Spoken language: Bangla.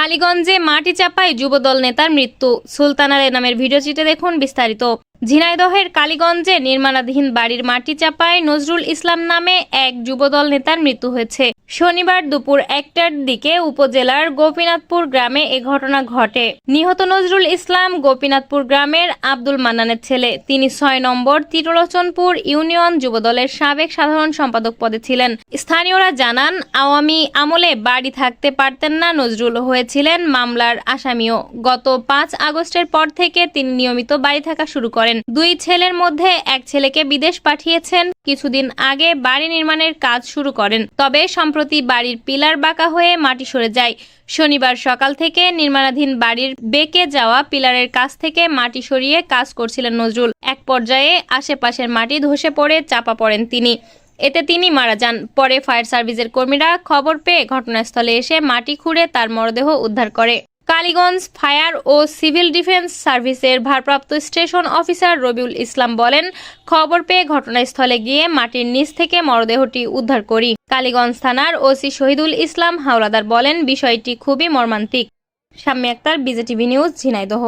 কালীগঞ্জে মাটি চাপায় যুবদল নেতার মৃত্যু। সুলতানার এনামের নামের ভিডিওচিতে দেখুন বিস্তারিত। ঝিনাইদহের কালীগঞ্জে নির্মাণাধীন বাড়ির মাটি চাপায় নজরুল ইসলাম নামে এক যুবদল নেতার মৃত্যু হয়েছে। শনিবার দুপুর একটার দিকে উপজেলার গোপীনাথপুর গ্রামে এ ঘটনা ঘটে। নিহত নজরুল ইসলাম গোপীনাথপুর গ্রামের আব্দুল মান্নানের ছেলে। তিনি ছয় নম্বর তিরলোচনপুর ইউনিয়ন যুবদলের সাবেক সাধারণ সম্পাদক পদে ছিলেন। স্থানীয়রা জানান, আওয়ামী আমলে বাড়ি থাকতে পারতেন না নজরুল হয়েছিলেন মামলার আসামিও। গত পাঁচ আগস্টের পর থেকে তিনি নিয়মিত বাড়ি থাকা শুরু করেন। দুই ছেলের মধ্যে এক ছেলেকে বিদেশ পাঠিয়েছেন। কিছুদিন আগে বাড়ি নির্মাণের কাজ শুরু করেন। তবে সম্প্রতি বাড়ির পিলার বাঁকা হয়ে মাটি সরে যায়। শনিবার সকাল থেকে নির্মাণাধীন বাড়ির বেঁকে যাওয়া পিলারের কাছ থেকে মাটি সরিয়ে কাজ করছিলেন নজরুল। এক পর্যায়ে আশেপাশের মাটি ধসে পড়ে চাপা পড়েন তিনি। এতে তিনি মারা যান। পরে ফায়ার সার্ভিসের কর্মীরা খবর পেয়ে ঘটনাস্থলে এসে মাটি খুঁড়ে তার মরদেহ উদ্ধার করে। কালীগঞ্জ ফায়ার ও সিভিল ডিফেন্স সার্ভিসের ভারপ্রাপ্ত স্টেশন অফিসার রবিউল ইসলাম বলেন, খবর পেয়ে ঘটনাস্থলে গিয়ে মাটির নিচ থেকে মরদেহটি উদ্ধার করি। কালীগঞ্জ থানার ওসি শহীদুল ইসলাম হাওলাদার বলেন, বিষয়টি খুবই মর্মান্তিক। সাম্যাক্তার বিজেটিভি নিউজ, ঝিনাইদহ।